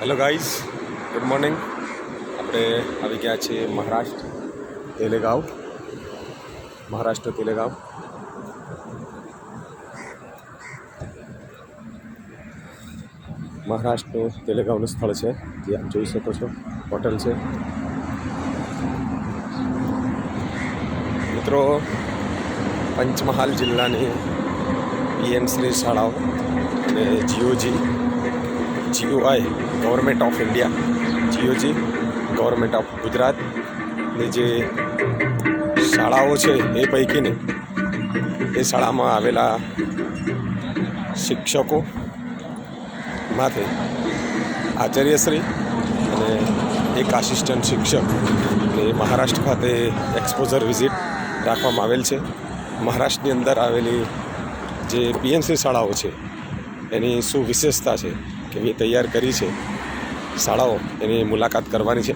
Hello guys good morning આપણે આવી ગયા છીએ મહારાષ્ટ્ર, તેલેગાંવ. મહારાષ્ટ્ર, તેલેગાંવ. મહારાષ્ટ્રનું તેલેગાંવનું સ્થળ છે. જે આપ જોઈ શકો છો. હોટલ છે. મિત્રો, પંચમહાલ જિલ્લાની પીએમસીની શાળાઓ અને GOG GOI government of India GOG government of ગુજરાતની જે શાળાઓ છે એ પૈકીની એ શાળામાં આવેલા શિક્ષકો માટે આચાર્યશ્રી અને એક આસિસ્ટન્ટ શિક્ષક એ મહારાષ્ટ્ર ખાતે એક્સપોઝર વિઝિટ રાખવામાં આવેલ છે. મહારાષ્ટ્રની અંદર આવેલી જે પીએમસી શાળાઓ છે, એની શું વિશેષતા છે કેવી તૈયાર કરી છે. શાળાઓ એની મુલાકાત કરવાની છે.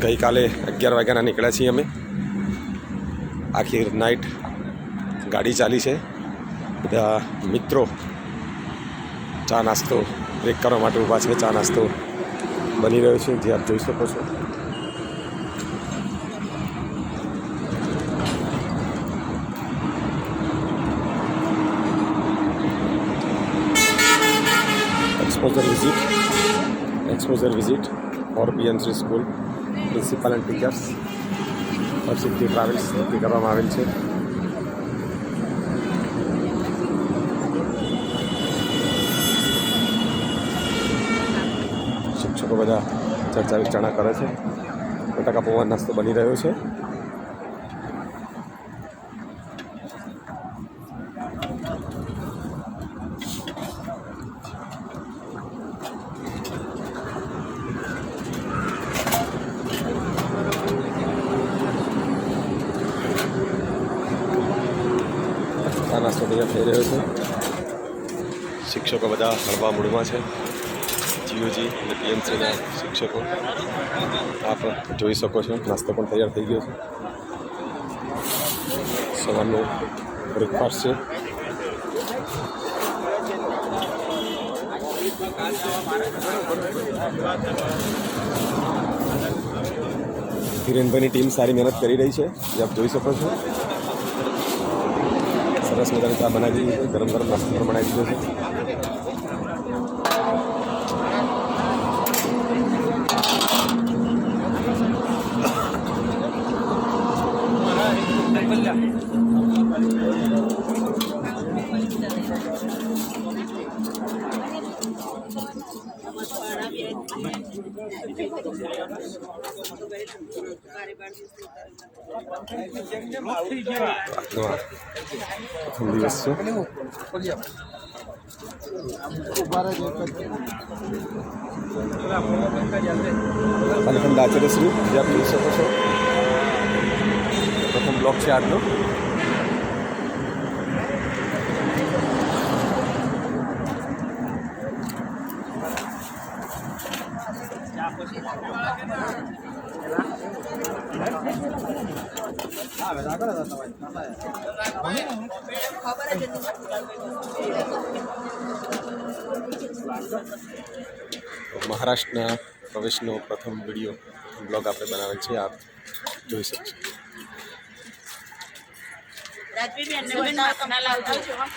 ગઈકાલે અગિયાર વાગ્યાના નીકળ્યા છીએ અમે. આખી નાઇટ ગાડી ચાલી છે. બધા મિત્રો ચા નાસ્તો, બ્રેક કરવા માટે ઊભા છે. ચા નાસ્તો બની રહ્યો છે. જે આપ જોઈ શકો છો. Exposure visit. Exposure visit for PMC school principal and teachers Harshitji travels નક્કી કરવામાં આવેલ છે. શિક્ષકો બધા ચર્ચા વિચારણા કરે છે. બટાકા પૌવા નાસ્તો બની રહ્યો છે આ નાસ્તો તૈયાર થઈ રહ્યો છે. શિક્ષકો બધા હળવા મૂડમાં છે. જીઓજી અને પીએમસીના શિક્ષકો આપ જોઈ શકો છો. નાસ્તો પણ તૈયાર થઈ ગયો છે. સવારનો બ્રેકફાસ્ટ છે. ધીરેનભાઈની ટીમ સારી મહેનત કરી રહી છે. જે આપ જોઈ શકો છો. સરસ મજાની ચા બનાવી દીધી છે ગરમ ગરમ નાસ્તો પણ બનાવી દીધો છે આજનો આ પ્રથમ દિવસ છે પાલખંડ આચાર્યશ્રી જે આપ જોઈ શકો છો પ્રથમ બ્લોક છે આજનો મહારાષ્ટ્રના પ્રવેશનો પ્રથમ વીડિયો પ્રથમ બ્લોગ આપણે બનાવેલ છે આપ જોઈ શકશો.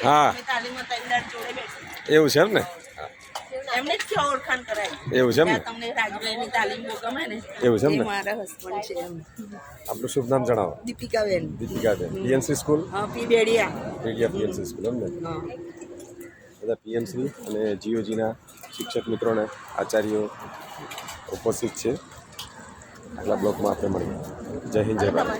હા. એવું છે એમ ને એમને જ ઓળખાણ કરાય. એવું છે એમ ને તમને રાજવીની તાલીમ ગમે ને. એવું છે એમ ને મારા હસબન્ડ છે એમ. આપણું શુભ નામ જણાવો. દીપિકાબેન. દીપિકાબેન. PNC school? હા પી બેડિયા. પીએનસી સ્કૂલ એમ ને બધા પીએમસી અને જીઓજીના શિક્ષક મિત્રોને આચાર્યો ઉપસ્થિત છે. આગલા બ્લોકમાં આપણે મળીએ. જય હિન્દ જય ભારત.